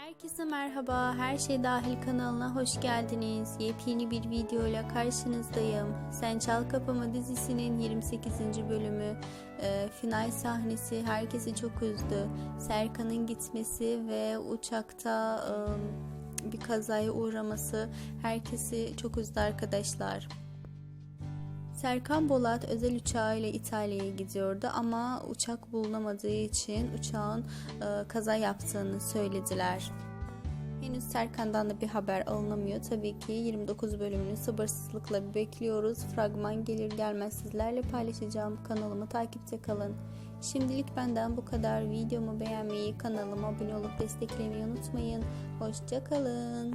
Herkese merhaba, Her Şey Dahil kanalına hoş geldiniz. Yepyeni bir videoyla karşınızdayım. Sen Çal Kapama dizisinin 28. bölümü e, final sahnesi herkesi çok üzdü. Serkan'ın gitmesi ve uçakta e, bir kazaya uğraması herkesi çok üzdü arkadaşlar. Serkan Bolat özel uçağıyla İtalya'ya gidiyordu ama uçak bulunamadığı için uçağın e, kaza yaptığını söylediler. Henüz Serkan'dan da bir haber alınamıyor. Tabii ki 29 bölümünü sabırsızlıkla bekliyoruz. Fragman gelir gelmez sizlerle paylaşacağım. Kanalımı takipte kalın. Şimdilik benden bu kadar. Videomu beğenmeyi, kanalıma abone olup desteklemeyi unutmayın. Hoşçakalın.